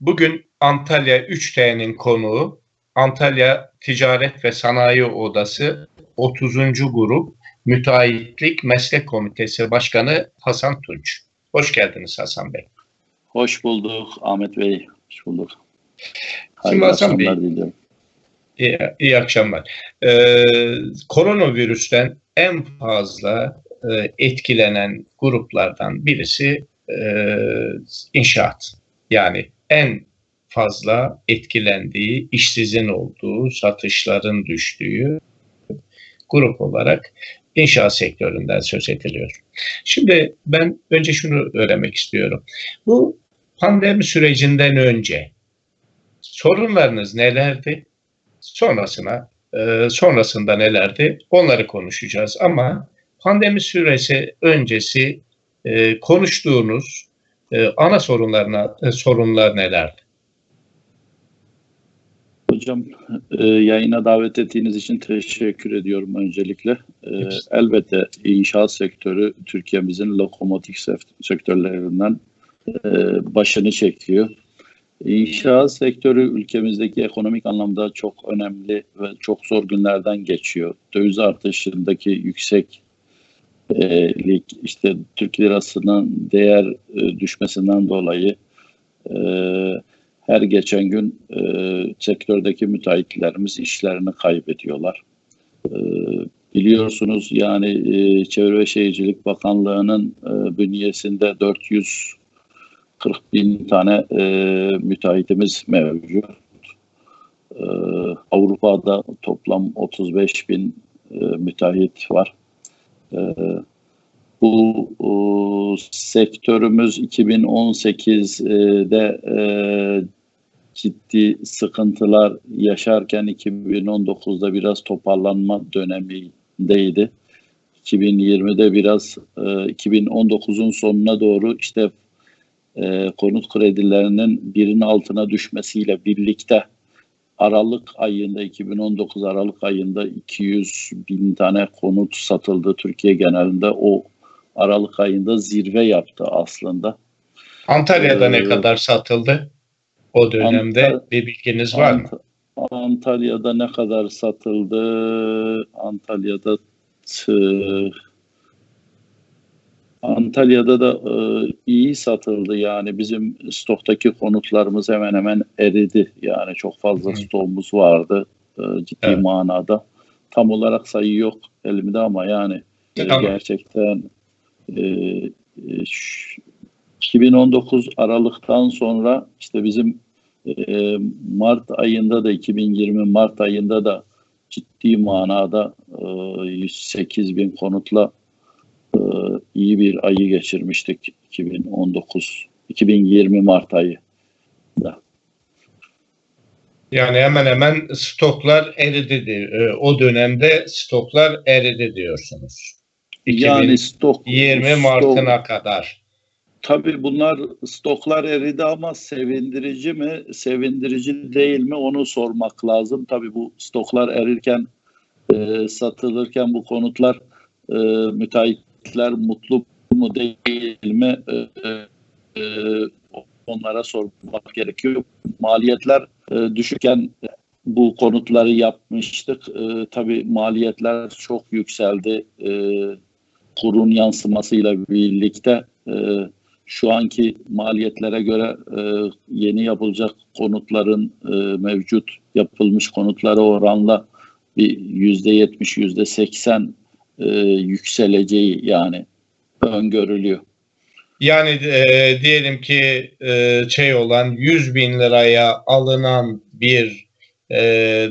Bugün Antalya 3T'nin konuğu Antalya Ticaret ve Sanayi Odası 30. Grup Müteahhitlik Meslek Komitesi Başkanı Hasan Tunç. Hoş geldiniz Hasan Bey. Hoş bulduk Ahmet Bey. Hoş bulduk. Şimdi Hasan Bey, diliyorum. İyi, iyi akşamlar. Ee, koronavirüsten en fazla e, etkilenen gruplardan birisi e, inşaat. Yani en fazla etkilendiği, işsizin olduğu, satışların düştüğü grup olarak inşaat sektöründen söz ediliyor. Şimdi ben önce şunu öğrenmek istiyorum. Bu pandemi sürecinden önce sorunlarınız nelerdi? Sonrasına e, sonrasında nelerdi? Onları konuşacağız ama pandemi süresi öncesi e, konuştuğunuz e, ana sorunlarına e, sorunlar nelerdi? Hocam e, yayına davet ettiğiniz için teşekkür ediyorum öncelikle. E, elbette inşaat sektörü Türkiye'mizin lokomotif sektörlerinden e, başını çekiyor. İnşaat sektörü ülkemizdeki ekonomik anlamda çok önemli ve çok zor günlerden geçiyor. Döviz artışındaki yüksek e, işte Türk lirasının değer e, düşmesinden dolayı e, her geçen gün e, sektördeki müteahhitlerimiz işlerini kaybediyorlar. E, biliyorsunuz yani e, Çevre ve Şehircilik Bakanlığı'nın e, bünyesinde 440 bin tane e, müteahhitimiz mevcut. E, Avrupa'da toplam 35 bin e, müteahhit var. E, bu o, sektörümüz 2018'de e, ciddi sıkıntılar yaşarken 2019'da biraz toparlanma dönemindeydi. 2020'de biraz e, 2019'un sonuna doğru işte e, konut kredilerinin birinin altına düşmesiyle birlikte Aralık ayında 2019 Aralık ayında 200 bin tane konut satıldı Türkiye genelinde o Aralık ayında zirve yaptı aslında. Antalya'da ee, ne kadar satıldı? O dönemde Antal bir bilginiz var Ant mı? Antalya'da ne kadar satıldı? Antalya'da Antalya'da da e, iyi satıldı yani bizim stoktaki konutlarımız hemen hemen eridi yani çok fazla Hı. stoğumuz vardı e, ciddi evet. manada tam olarak sayı yok elimde ama yani e, tamam. gerçekten e, 2019 Aralık'tan sonra işte bizim e, Mart ayında da 2020 Mart ayında da ciddi manada e, 108 bin konutla e, iyi bir ayı geçirmiştik 2019 2020 Mart ayı da. Yani hemen hemen stoklar eridi. E, o dönemde stoklar eridi diyorsunuz. Yani stok 20 Mart'ına kadar. Tabii bunlar stoklar eridi ama sevindirici mi, sevindirici değil mi onu sormak lazım. Tabii bu stoklar erirken, e, satılırken bu konutlar e, müteahhitler mutlu mu değil mi e, e, onlara sormak gerekiyor. Maliyetler e, düşükken bu konutları yapmıştık. E, tabii maliyetler çok yükseldi. Kurun yansımasıyla birlikte şu anki maliyetlere göre e, yeni yapılacak konutların e, mevcut yapılmış konutlara oranla bir yüzde yetmiş, yüzde seksen e, yükseleceği yani öngörülüyor. Yani e, diyelim ki e, şey olan 100 bin liraya alınan bir e,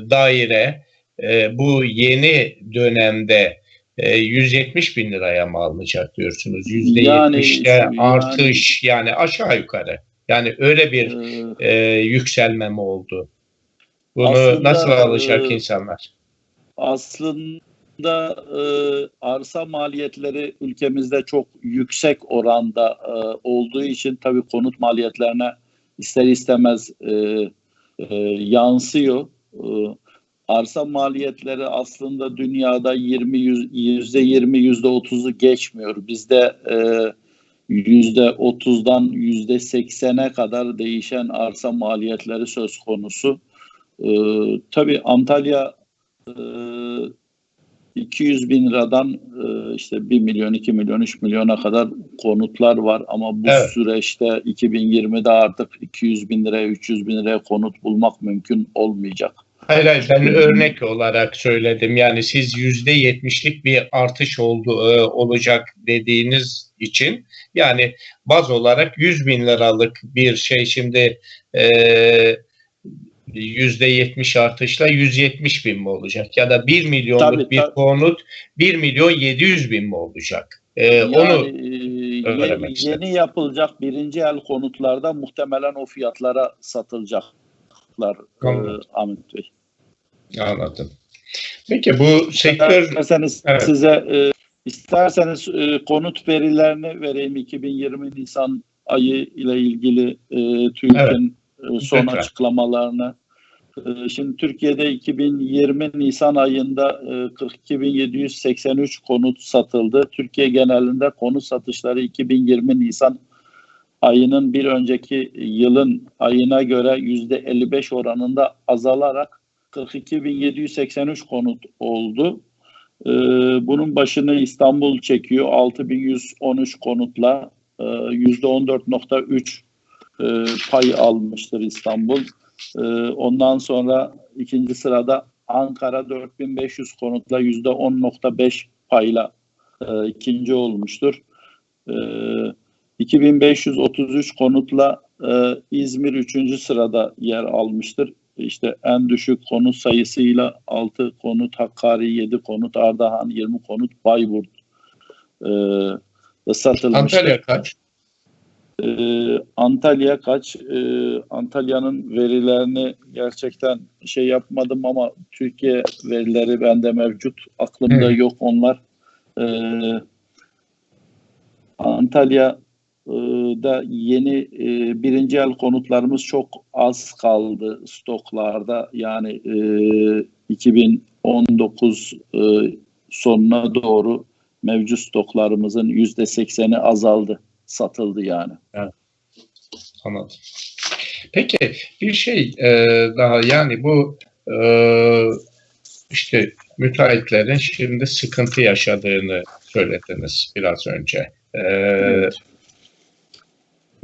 daire e, bu yeni dönemde 170 e, bin liraya mı alınacak diyorsunuz? %70'te yani, artış yani, yani aşağı yukarı. Yani öyle bir e, e, yükselme mi oldu? Bunu aslında, nasıl alacak e, insanlar? Aslında e, arsa maliyetleri ülkemizde çok yüksek oranda e, olduğu için tabii konut maliyetlerine ister istemez e, e, yansıyor. E, arsa maliyetleri aslında dünyada 20 yüzde 20 yüzde 30'u geçmiyor. Bizde e, yüzde otuzdan yüzde seksene kadar değişen arsa maliyetleri söz konusu. E, tabii Antalya e, 200 bin liradan e, işte 1 milyon, 2 milyon, 3 milyona kadar konutlar var ama bu Evet. süreçte 2020'de artık 200 bin liraya, 300 bin liraya konut bulmak mümkün olmayacak. Hayır hayır ben örnek olarak söyledim. Yani siz yüzde yetmişlik bir artış oldu e, olacak dediğiniz için yani baz olarak 100 bin liralık bir şey şimdi e, yüzde yetmiş artışla 170 bin mi olacak? Ya da 1 milyonluk Tabii, bir tabii. konut 1 milyon 700 bin mi olacak? E, Yani, onu e, öğrenmek ye- istedim. yeni yapılacak birinci el konutlarda muhtemelen o fiyatlara satılacaklar e, Anladım. Ahmet Bey. anladım. Peki bu sektör İsterseniz Evet. size e, isterseniz e, konut verilerini vereyim 2020 Nisan ayı ile ilgili e, TÜİK'in e, son Lütfen. açıklamalarını. E, şimdi Türkiye'de 2020 Nisan ayında e, 42.783 konut satıldı. Türkiye genelinde konut satışları 2020 Nisan ayının bir önceki yılın ayına göre %55 oranında azalarak 42.783 konut oldu. Ee, bunun başını İstanbul çekiyor 6113 konutla e, %14.3 e, pay almıştır İstanbul. E, ondan sonra ikinci sırada Ankara 4500 konutla %10.5 payla e, ikinci olmuştur. E, 2533 konutla e, İzmir 3. sırada yer almıştır. İşte en düşük konut sayısıyla 6 konut, Hakkari 7 konut, Ardahan 20 konut, Bayburt e, satılmıştır. Antalya kaç? E, Antalya kaç? E, Antalya'nın verilerini gerçekten şey yapmadım ama Türkiye verileri bende mevcut. Aklımda Hı. yok onlar. E, Antalya e, da yeni e, birinci el konutlarımız çok az kaldı stoklarda. Yani e, 2019 e, sonuna doğru mevcut stoklarımızın yüzde sekseni azaldı, satıldı yani. Anladım. Peki bir şey e, daha yani bu e, işte müteahhitlerin şimdi sıkıntı yaşadığını söylediniz biraz önce. E,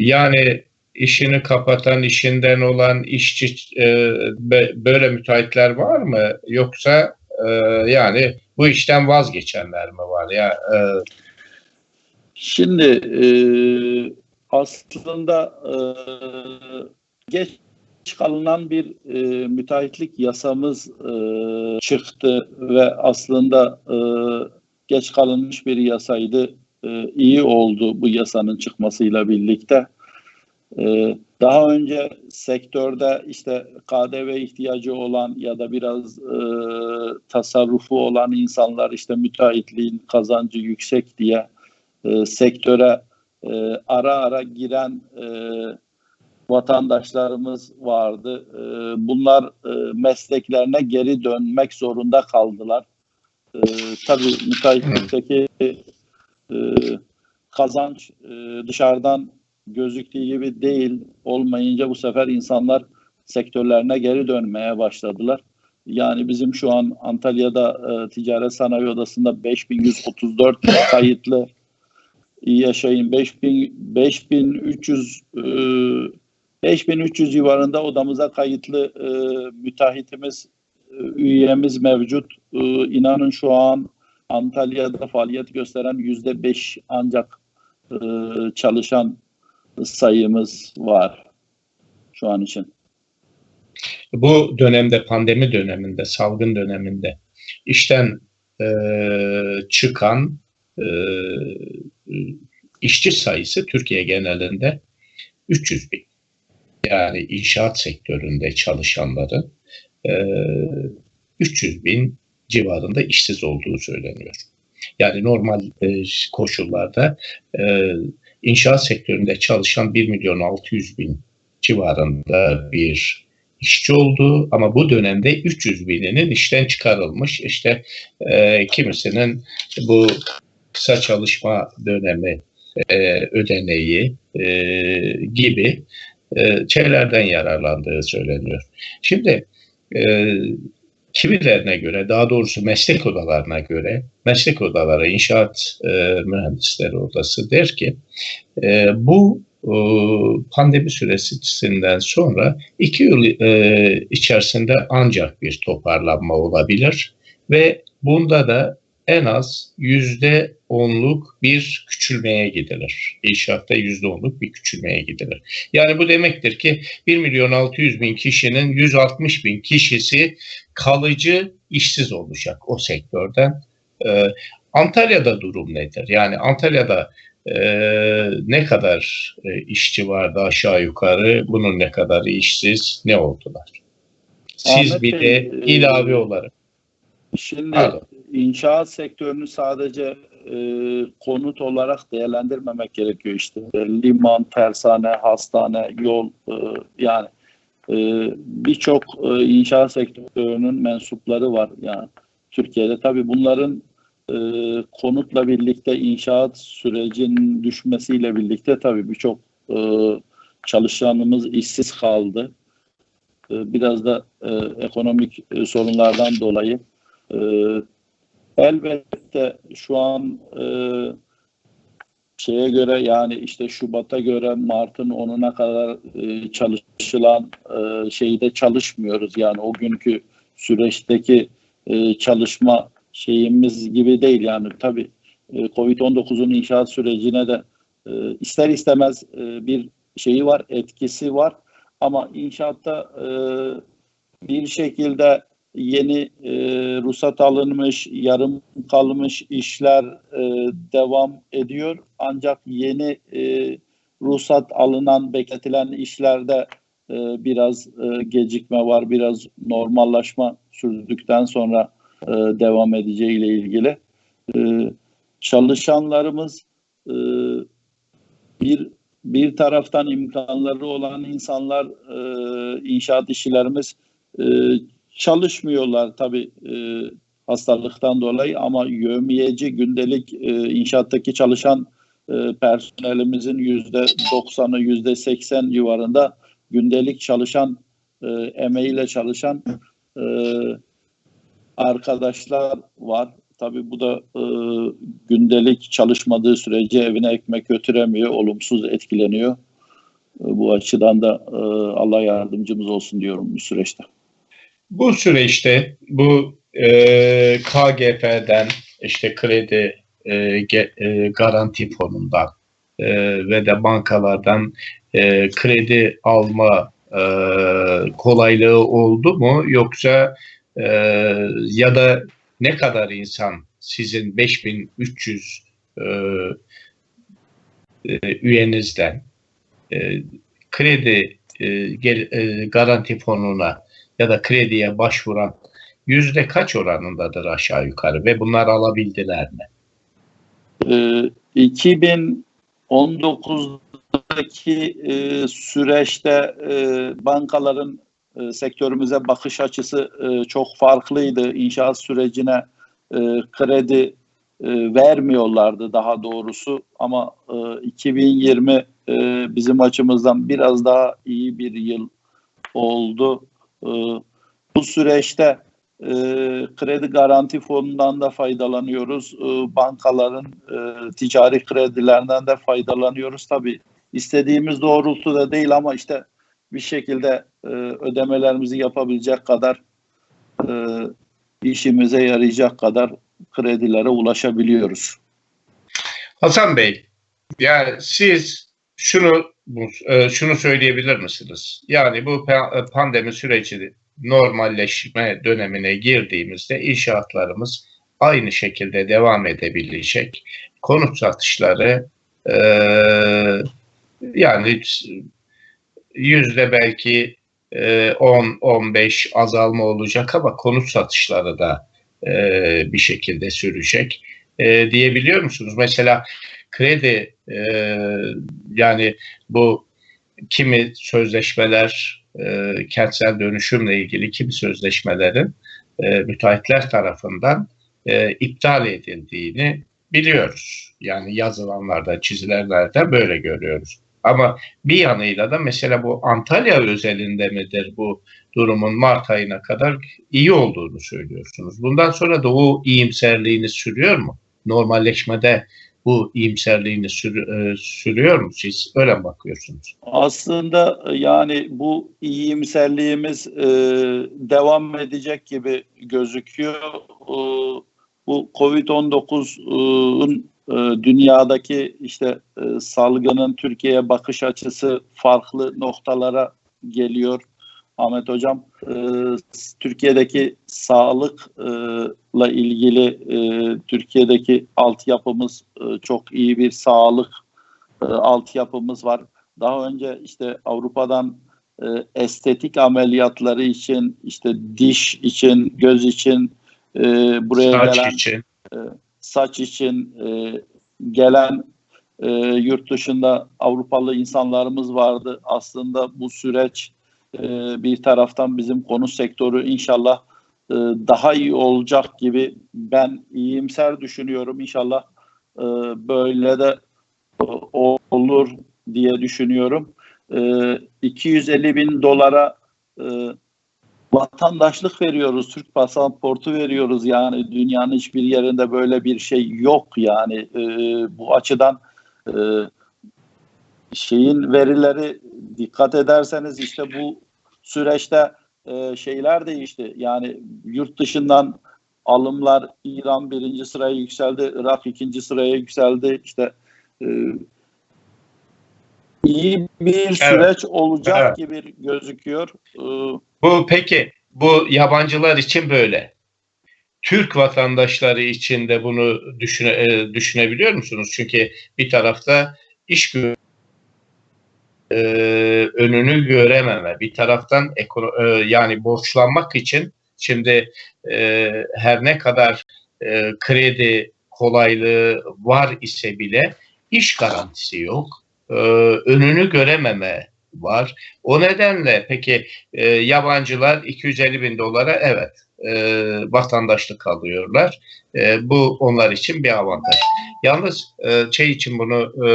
Yani işini kapatan, işinden olan işçi e, böyle müteahhitler var mı? Yoksa e, yani bu işten vazgeçenler mi var? Ya e, Şimdi e, aslında e, geç kalınan bir e, müteahhitlik yasamız e, çıktı ve aslında e, geç kalınmış bir yasaydı. E, iyi oldu bu yasanın çıkmasıyla birlikte. E, daha önce sektörde işte KDV ihtiyacı olan ya da biraz e, tasarrufu olan insanlar işte müteahhitliğin kazancı yüksek diye e, sektöre e, ara ara giren e, vatandaşlarımız vardı. E, bunlar e, mesleklerine geri dönmek zorunda kaldılar. E, tabii müteahhitlikteki e, kazanç e, dışarıdan gözüktüğü gibi değil olmayınca bu sefer insanlar sektörlerine geri dönmeye başladılar. Yani bizim şu an Antalya'da e, Ticaret Sanayi Odası'nda 5134 kayıtlı yaşayın 5000 5300 e, 5300 civarında odamıza kayıtlı e, müteahhitimiz e, üyemiz mevcut. E, inanın şu an Antalya'da faaliyet gösteren yüzde beş ancak e, çalışan sayımız var şu an için. bu dönemde pandemi döneminde, salgın döneminde işten e, çıkan işçi sayısı Türkiye genelinde 300 bin. Yani inşaat sektöründe çalışanların e, 300 bin civarında işsiz olduğu söyleniyor. Yani normal e, koşullarda e, inşaat sektöründe çalışan 1 milyon 600 bin civarında bir işçi oldu ama bu dönemde 300 bininin işten çıkarılmış. İşte e, kimisinin bu kısa çalışma dönemi e, ödeneği e, gibi e, şeylerden yararlandığı söyleniyor. Şimdi e, kimilerine göre daha doğrusu meslek odalarına göre meslek odaları inşaat e, mühendisleri odası der ki e, bu e, pandemi süresinden sonra iki yıl e, içerisinde ancak bir toparlanma olabilir ve bunda da en az yüzde onluk bir küçülmeye gidilir. İnşaatta yüzde onluk bir küçülmeye gidilir. Yani bu demektir ki 1 milyon 600 bin kişinin 160 bin kişisi kalıcı işsiz olacak o sektörden. Ee, Antalya'da durum nedir? Yani Antalya'da e, ne kadar e, işçi vardı aşağı yukarı, bunun ne kadar işsiz, ne oldular? Siz Ahmet bir Bey, de e, ilave olarak. Şimdi Pardon. inşaat sektörünü sadece e, konut olarak değerlendirmemek gerekiyor işte. Liman, tersane, hastane, yol e, yani e, birçok e, inşaat sektörünün mensupları var yani Türkiye'de. Tabii bunların e, konutla birlikte inşaat sürecinin düşmesiyle birlikte tabii birçok e, çalışanımız işsiz kaldı. E, biraz da e, ekonomik e, sorunlardan dolayı e, elbette şu an e, şeye göre yani işte Şubat'a göre Mart'ın 10'una kadar e, çalışılan e, şeyde çalışmıyoruz. Yani o günkü süreçteki e, çalışma şeyimiz gibi değil. Yani tabii e, Covid-19'un inşaat sürecine de e, ister istemez e, bir şeyi var, etkisi var. Ama inşaatta e, bir şekilde yeni e, ruhsat alınmış, yarım kalmış işler e, devam ediyor. Ancak yeni e, ruhsat alınan, bekletilen işlerde e, biraz e, gecikme var, biraz normallaşma sürdükten sonra e, devam edeceğiyle ilgili. E, çalışanlarımız e, bir bir taraftan imkanları olan insanlar, e, inşaat işçilerimiz e, çalışmıyorlar tabii e, hastalıktan dolayı ama yövmiyeci gündelik e, inşaattaki çalışan e, personelimizin yüzde doksanı yüzde seksen civarında gündelik çalışan e, emeğiyle çalışan e, arkadaşlar var. Tabii bu da e, gündelik çalışmadığı sürece evine ekmek götüremiyor, olumsuz etkileniyor. E, bu açıdan da e, Allah yardımcımız olsun diyorum bu süreçte. Bu süreçte bu e, KGF'den işte kredi e, ge- e, garanti fonundan e, ve de bankalardan e, kredi alma e, kolaylığı oldu mu? Yoksa e, ya da ne kadar insan sizin 5300 e, e, üyenizden e, kredi e, e, garanti fonuna ya da krediye başvuran yüzde kaç oranındadır aşağı yukarı ve bunlar alabildiler mi? Ee, 2019'daki e, süreçte e, bankaların e, sektörümüze bakış açısı e, çok farklıydı. İnşaat sürecine e, kredi e, vermiyorlardı daha doğrusu ama e, 2020 e, bizim açımızdan biraz daha iyi bir yıl oldu. E, bu süreçte e, kredi garanti fonundan da faydalanıyoruz. E, bankaların e, ticari kredilerinden de faydalanıyoruz. Tabii istediğimiz doğrultuda değil ama işte bir şekilde e, ödemelerimizi yapabilecek kadar e, işimize yarayacak kadar kredilere ulaşabiliyoruz. Hasan Bey, yani siz şunu e, şunu söyleyebilir misiniz? Yani bu e, pandemi süreci normalleşme dönemine girdiğimizde inşaatlarımız aynı şekilde devam edebilecek. Konut satışları e, yani yüzde belki e, 10-15 azalma olacak ama konut satışları da e, bir şekilde sürecek e, diyebiliyor musunuz? Mesela kredi e, yani bu kimi sözleşmeler e, kentsel dönüşümle ilgili kimi sözleşmelerin e, müteahhitler tarafından e, iptal edildiğini biliyoruz. Yani yazılanlarda, çizilenlerde böyle görüyoruz. Ama bir yanıyla da mesela bu Antalya özelinde midir bu durumun Mart ayına kadar iyi olduğunu söylüyorsunuz. Bundan sonra da o iyimserliğiniz sürüyor mu? Normalleşmede bu iyimserliğini e, sürüyor mu siz? Öyle mi bakıyorsunuz? Aslında e, yani bu iyimserliğimiz e, devam edecek gibi gözüküyor. Bu Covid-19'un e, dünyadaki işte salgının Türkiye'ye bakış açısı farklı noktalara geliyor. Ahmet Hocam, e, Türkiye'deki sağlıkla ilgili e, Türkiye'deki altyapımız e, çok iyi bir sağlık e, altyapımız var. Daha önce işte Avrupa'dan e, estetik ameliyatları için, işte diş için, göz için e, buraya Saç gelen için. saç için e, gelen e, yurt dışında Avrupalı insanlarımız vardı. Aslında bu süreç e, bir taraftan bizim konu sektörü inşallah e, daha iyi olacak gibi ben iyimser düşünüyorum. İnşallah e, böyle de e, olur diye düşünüyorum. E, 250 bin dolara vatandaşlık veriyoruz, Türk pasaportu veriyoruz. Yani dünyanın hiçbir yerinde böyle bir şey yok yani. Bu açıdan e, şeyin verileri dikkat ederseniz işte bu süreçte e, şeyler değişti. Yani yurt dışından alımlar İran birinci sıraya yükseldi, Irak ikinci sıraya yükseldi. İşte e, iyi bir süreç olacak Evet. gibi gözüküyor. E, Bu peki bu yabancılar için böyle. Türk vatandaşları için de bunu düşüne, e, düşünebiliyor musunuz? Çünkü bir tarafta iş gö- e, önünü görememe, bir taraftan e, yani borçlanmak için şimdi e, her ne kadar e, kredi kolaylığı var ise bile iş garantisi yok. E, önünü görememe var. O nedenle peki e, yabancılar 250 bin dolara evet e, vatandaşlık alıyorlar. E, bu onlar için bir avantaj. Yalnız e, şey için bunu e,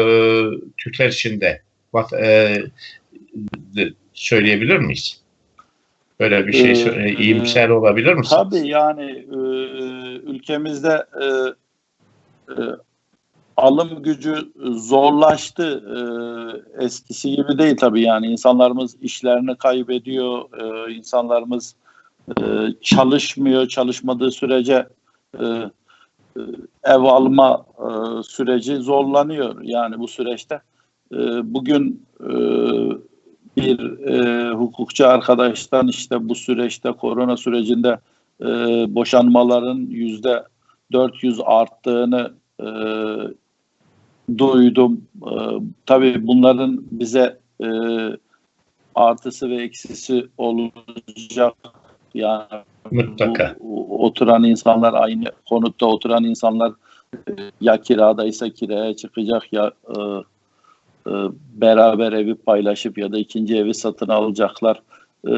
Türkler için de vat, e, söyleyebilir miyiz? Böyle bir şey Ee, e, iyimser olabilir misiniz? Tabii yani e, ülkemizde e, e, alım gücü zorlaştı. E, eskisi gibi değil tabii yani insanlarımız işlerini kaybediyor, e, insanlarımız e, çalışmıyor, çalışmadığı sürece e, ev alma e, süreci zorlanıyor yani bu süreçte. E, bugün e, bir e, hukukçu arkadaştan işte bu süreçte korona sürecinde e, boşanmaların yüzde 400 arttığını e, duydum. E, tabii bunların bize e, artısı ve eksisi olacak. Yani Mutlaka. bu- oturan insanlar aynı konutta oturan insanlar ya kiradaysa kiraya çıkacak ya e, e, beraber evi paylaşıp ya da ikinci evi satın alacaklar. E,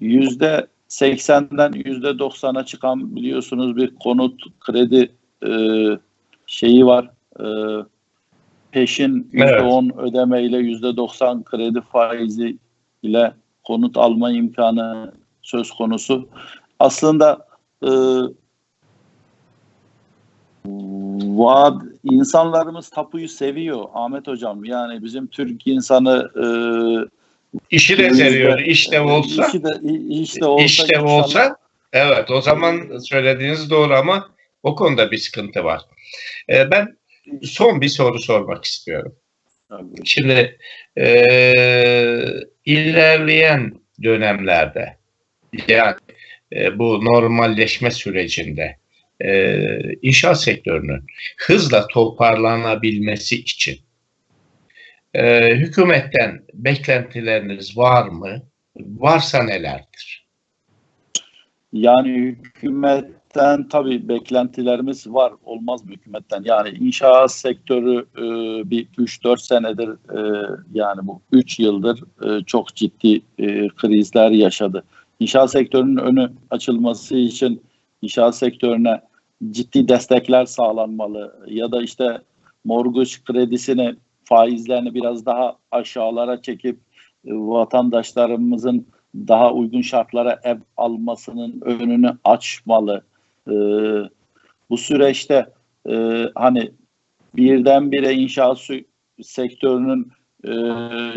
Yüzde 80'den yüzde 90'a çıkan biliyorsunuz bir konut kredi e, şeyi var. E, peşin yüzde Evet. 10 ödemeyle yüzde 90 kredi faizi ile konut alma imkanı söz konusu. Aslında e, vaat insanlarımız tapuyu seviyor Ahmet hocam. Yani bizim Türk insanı e, İşi de seviyor. İş de olsa, işi de, iş de olsa, iş de inşallah- olsa evet o zaman söylediğiniz doğru ama o konuda bir sıkıntı var. E, ben son bir soru sormak istiyorum. Tabii. Şimdi e, ilerleyen dönemlerde yani e, bu normalleşme sürecinde e, inşaat sektörünün hızla toparlanabilmesi için e, hükümetten beklentileriniz var mı? Varsa nelerdir? Yani hükümetten tabii beklentilerimiz var. Olmaz mı hükümetten? Yani inşaat sektörü e, bir 3-4 senedir e, yani bu 3 yıldır e, çok ciddi e, krizler yaşadı. İnşaat sektörünün önü açılması için inşaat sektörüne ciddi destekler sağlanmalı ya da işte mortgage kredisini faizlerini biraz daha aşağılara çekip e, vatandaşlarımızın daha uygun şartlara ev almasının önünü açmalı. E, bu süreçte e, hani birdenbire inşaat sektörünün e,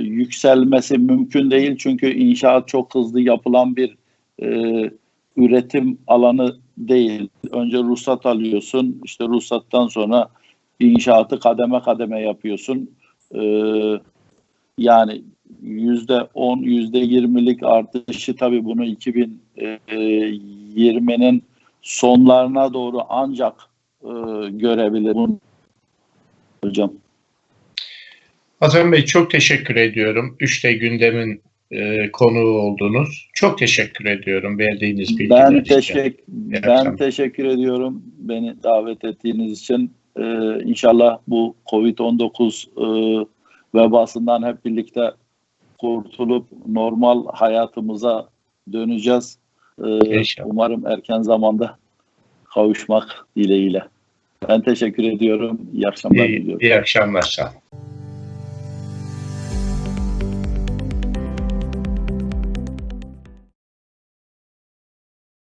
yükselmesi mümkün değil çünkü inşaat çok hızlı yapılan bir üretim alanı değil. Önce ruhsat alıyorsun, işte ruhsattan sonra inşaatı kademe kademe yapıyorsun. Ee, yani yüzde on, yüzde yirmilik artışı tabii bunu 2020'nin sonlarına doğru ancak e, görebilir hocam. Hasan Bey çok teşekkür ediyorum. Üçte gündemin e, konuğu oldunuz. Çok teşekkür ediyorum verdiğiniz bilgiler Ben için. teşekkür ben akşamlar. teşekkür ediyorum beni davet ettiğiniz için. Ee, inşallah bu Covid-19 e, vebasından hep birlikte kurtulup normal hayatımıza döneceğiz. İnşallah. umarım erken zamanda kavuşmak dileğiyle. Ben teşekkür ediyorum. İyi akşamlar İyi, diliyorum. iyi akşamlar. Sağ olun.